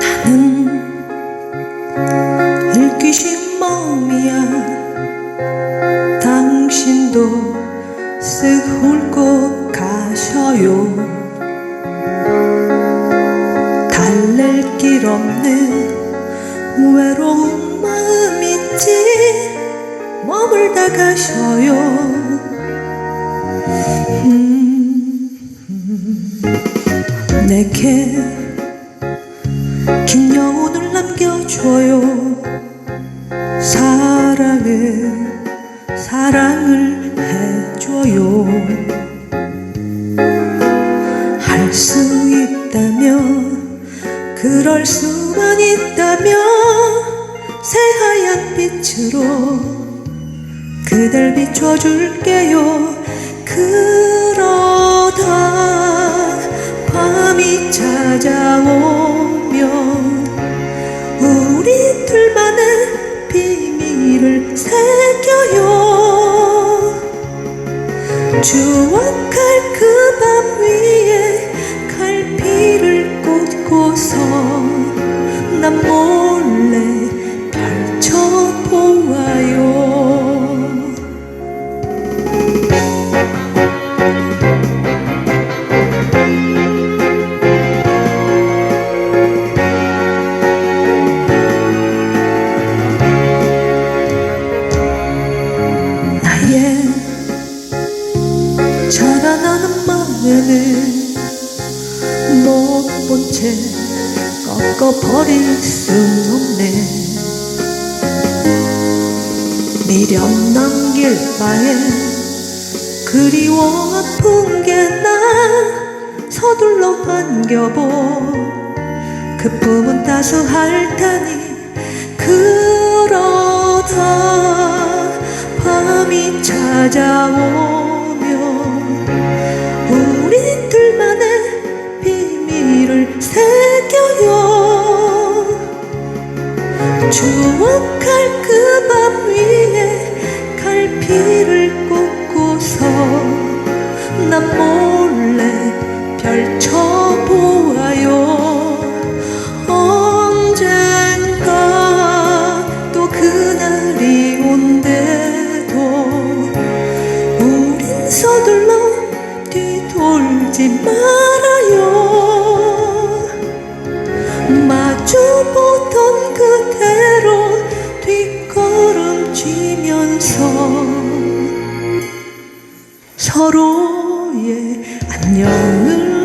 나는 일귀신 마음이야. 당신도 쓱 훑고 가셔요. 달랠 길 없는 외로운 마음인지 머물다 가셔요 내게 긴 여운을 남겨줘요. 사랑을 사랑을 해줘요. 할 수 있다면 그럴 수만 있다면 새하얀 빛으로 그댈 비춰줄게요 그러다 밤이 찾아오면 우리 둘만의 비밀을 새겨요. 추억할 그 밤 위에 갈피를 꽂고서 난몰 꺾어버릴 순 없네. 미련 남길 바에 그리워 아픈 게나 서둘러 안겨보. 그 품은 따스할 테니 그러다 밤이 찾아오 뒤돌지 말아요. 마주보던 그대로 뒷걸음치면서 서로의 안녕을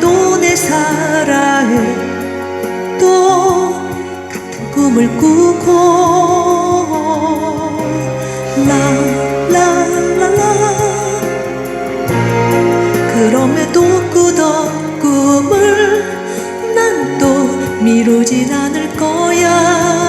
또 내 사랑에 또 같은 꿈을 꾸고. 라라라라. 그럼에도 꾸던 꿈을 난 또 미루진 않을 거야.